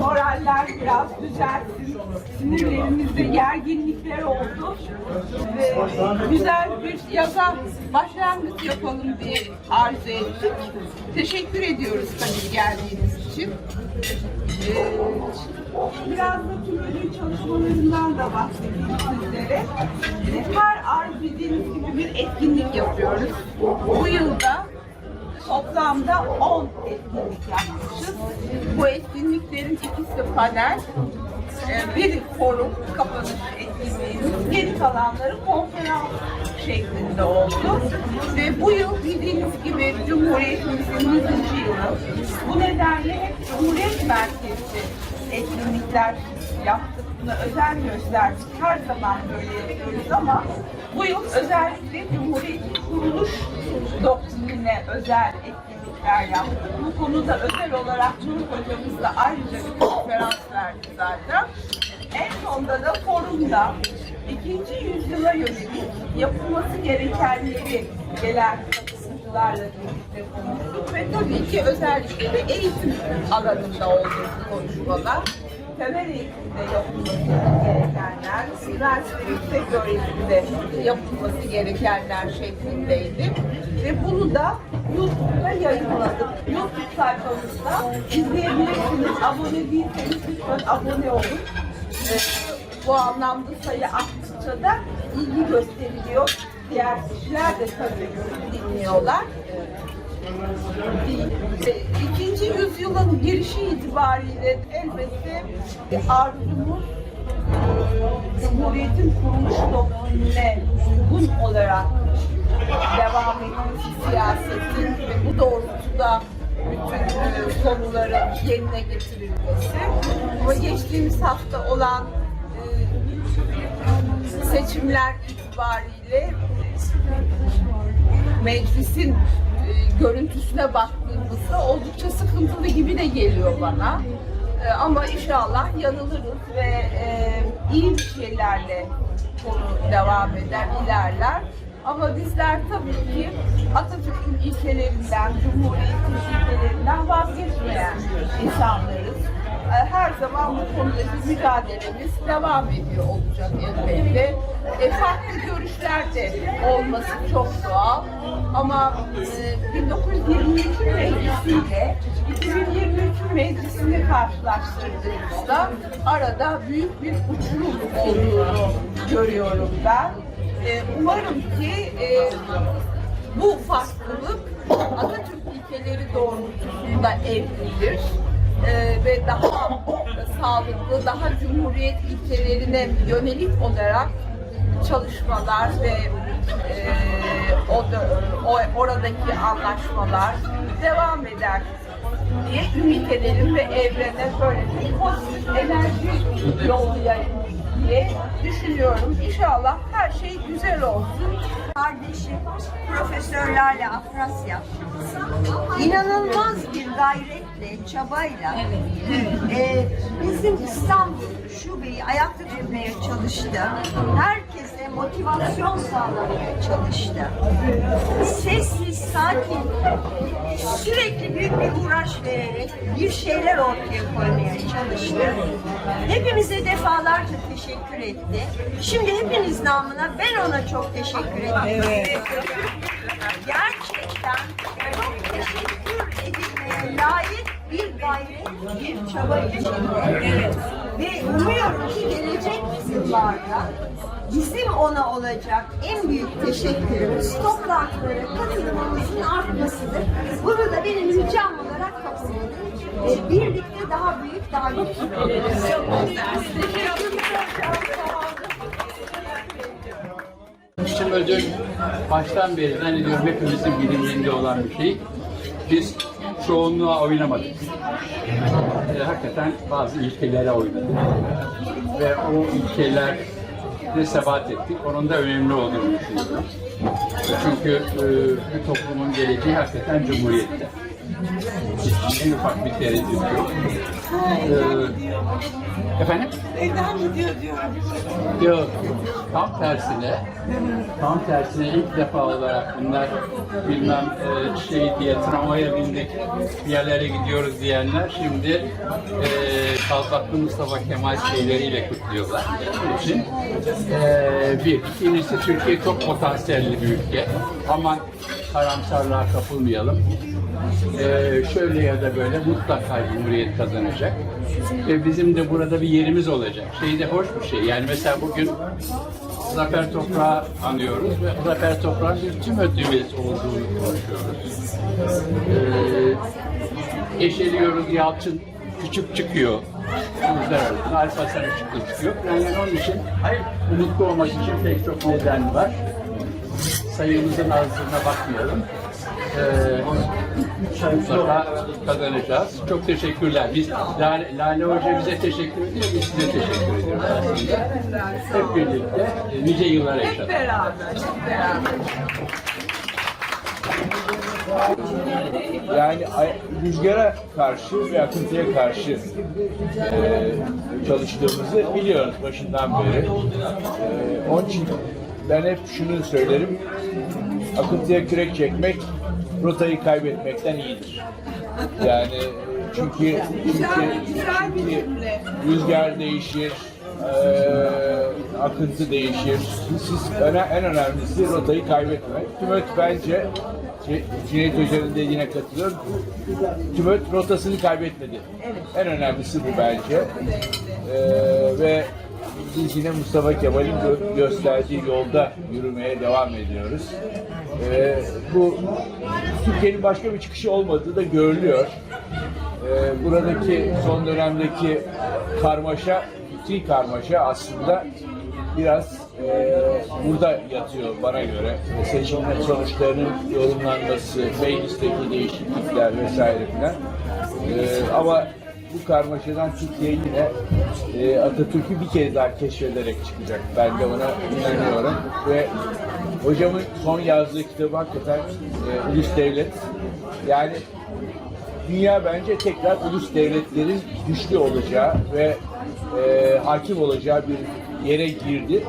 moraller biraz düzelsin. Sinirlerimizde gerginlikler oldu. Ve güzel bir yaza başlangıç yapalım diye arzu ettik. Teşekkür ediyoruz tabii geldiğiniz için. Ee, Biraz da tüm ödül çalışmalarından da bahsedeyim sizlere. Her arz bildiğiniz gibi bir etkinlik yapıyoruz. Bu yılda toplamda 10 etkinlik yapmışız. Bu etkinliklerin ikisi panel, e, bir forum kapanış etkinliğimiz, geri kalanları konferans şeklinde oldu. Ve bu yıl bildiğiniz gibi Cumhuriyetimizin 100. yılı. Bu nedenle hep Cumhuriyet merkezli etkinlikler yaptık. Buna özen gösterdik. Her zaman böyle yapıyoruz ama bu yıl özellikle Cumhuriyet'in kuruluş doktrinine özel etkinlikler yaptık. Bu konuda özel olarak Nur hocamız da ayrıca bir konferans verdi zaten. En sonunda da forumda ikinci yüzyıla yönelik yapılması gerekenleri gelen katılımcılarla birlikte konuştuk ve tabii ki özellikle de eğitim alanında oldu konuşmalar. Temel eğitimde yapılması gerekenler, üniversite yüksek öğretimde yapılması gerekenler şeklindeydi. Ve bunu da YouTube'da yayınladık. YouTube sayfamızda izleyebilirsiniz. Abone değilseniz lütfen abone olun. Ee, bu anlamda sayı arttıkça da ilgi gösteriliyor. Diğer kişiler de tabii dinliyorlar. İkinci yüzyılın girişi itibariyle elbette arzumuz e, Cumhuriyet'in kuruluş doktrinine uygun olarak devam etmesi siyasetin ve bu doğrultuda bütün e, konuların yerine getirilmesi. Ama geçtiğimiz hafta olan e, seçimler itibariyle meclisin görüntüsüne baktığımızda oldukça sıkıntılı gibi de geliyor bana. E, ama inşallah yanılırız ve e, iyi bir şeylerle konu devam eder, ilerler. Ama bizler tabii ki Atatürk'ün ilkelerinden, Cumhuriyet'in ilkelerinden vazgeçmeyen insanlarız. E, Her zaman bu konudaki mücadelemiz devam ediyor olacak elbette. E, farklı görüşler de olması çok doğal. Ama e, 1923 meclisiyle 2023 meclisini karşılaştırdığımızda arada büyük bir uçurum olduğunu görüyorum ben. E, umarım ki e, bu farklılık Atatürk ilkeleri doğrultusunda evrilir e, ve daha sağlıklı, daha cumhuriyet ilkelerine yönelik olarak çalışmalar ve e, o, da- o oradaki anlaşmalar devam eder diye ümit ederim ve evrene böyle bir pozitif enerji yollayayım diye düşünüyorum. İnşallah her şey güzel olsun. kardeşim profesörlerle Afrasya inanılmaz bir gayretle, çabayla e, bizim İstanbul şubeyi ayakta tutmaya çalıştı. Herkese motivasyon sağlamaya çalıştı. Sessiz, sakin, sürekli büyük bir uğraş vererek bir şeyler ortaya koymaya çalıştı. Hepimize defalarca teşekkür etti. Şimdi hepiniz namına ben ona çok teşekkür ederim. Gerçekten çok teşekkür edilmeye layık bir gayret, bir çaba içinde. Ve umuyorum ki gelecek yıllarda bizim ona olacak en büyük teşekkürümüz toplantılara katılımımızın artmasıdır. Bunu da benim ricam olarak kabul edin. Ve birlikte daha büyük, daha güçlü oluruz. Bizim ödül baştan beri zannediyorum hepimizin bilincinde olan bir şey. Biz çoğunluğa oynamadık. E, hakikaten bazı ilkelere oynadık. Ve o ilkeler de sebat ettik. Onun da önemli olduğunu düşünüyorum. Çünkü e, bir toplumun geleceği hakikaten cumhuriyette. En ufak bir tereddüt yok. E, efendim? elden gidiyor diyorum. Yok. Tam tersine. Tam tersine ilk defa olarak bunlar bilmem e, şey diye tramvaya bindik bir yerlere gidiyoruz diyenler şimdi e, Kalpaklı Mustafa Kemal şeyleriyle kutluyorlar. Onun için e, bir. İkincisi Türkiye çok potansiyelli bir ülke. Aman karamsarlığa kapılmayalım. Ee, şöyle ya da böyle mutlaka Cumhuriyet kazanacak. Ve bizim de burada bir yerimiz olacak. Şey de hoş bir şey. Yani mesela bugün Zafer Toprağı anıyoruz ve Zafer Toprağı'nın bir tüm ödülümüz olduğunu konuşuyoruz. Ee, eşeliyoruz, Yalçın küçük çıkıyor. Uluslararası, Alfa Sarı çıktı çıkıyor. Yani, onun için umutlu olmak için pek çok neden var. Sayımızın azlığına bakmayalım. Ee, mutlaka kazanacağız. Çok teşekkürler. Biz Lale, Lale Hoca bize teşekkür ediyor, biz size teşekkür ediyoruz aslında. Hep birlikte e, nice yıllar Hep yaşadık. beraber, hep beraber. Yani rüzgara karşı ve akıntıya karşı e, çalıştığımızı biliyoruz başından beri. E, onun için ben hep şunu söylerim. Akıntıya kürek çekmek rotayı kaybetmekten iyidir. Yani çünkü Güzel, çünkü, güzel bir rüzgar değişir, eee, akıntı değişir. Siz öne, en önemlisi rotayı kaybetmemek. Tümöt bence Ce- Cüneyt Hoca'nın dediğine katılıyorum. Tümöt rotasını kaybetmedi. En önemlisi bu bence. Eee, ve biz yine Mustafa Kemal'in gö- gösterdiği yolda yürümeye devam ediyoruz. Eee, bu Türkiye'nin başka bir çıkışı olmadığı da görülüyor. Ee, buradaki son dönemdeki karmaşa, fikri karmaşa aslında biraz e, burada yatıyor bana göre. Seçimler sonuçlarının yorumlanması, meclisteki değişiklikler vesaire filan. E, ama bu karmaşadan Türkiye yine e, Atatürk'ü bir kez daha keşfederek çıkacak. Ben de ona inanıyorum. Ve hocamın son yazdığı kitabı hakikaten e, Ulus Devlet. Yani dünya bence tekrar ulus devletlerin güçlü olacağı ve e, hakim olacağı bir yere girdi.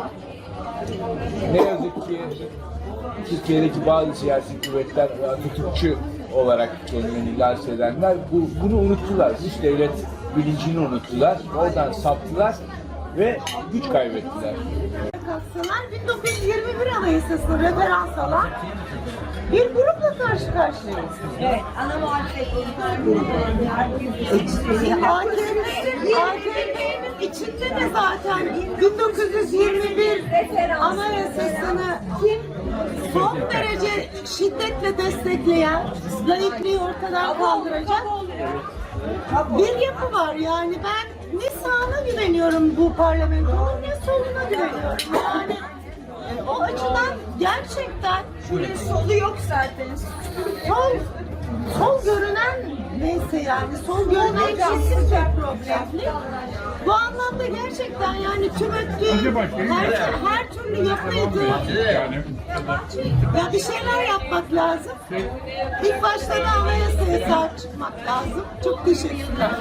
Ne yazık ki Türkiye'deki bazı siyasi kuvvetler ve Atatürkçü olarak kendilerini lanse edenler bu, bunu unuttular. Ulus devlet bilincini unuttular. Oradan saptılar ve güç kaybettiler. kalksalar 1921 Anayasası'nı referans alan bir grupla karşı karşıyayız. Evet, ana muhalefet AKP'nin AKP'nin içinde de zaten 1921 Anayasası'nı son derece şiddetle destekleyen, laikliği ortadan kaldıracak bir yapı var. Yani ben ne sağına güveniyorum bu parlamentonun ne soluna güveniyorum. Yani e, o açıdan gerçekten Şunun solu yok zaten. sol, sol görünen neyse yani sol görünen kesin çok problemli. Bu anlamda gerçekten yani tüm öttüğü her, her türlü yapıydı. Ya bir şeyler yapmak lazım. İlk başta da anayasaya sahip çıkmak lazım. Çok teşekkürler.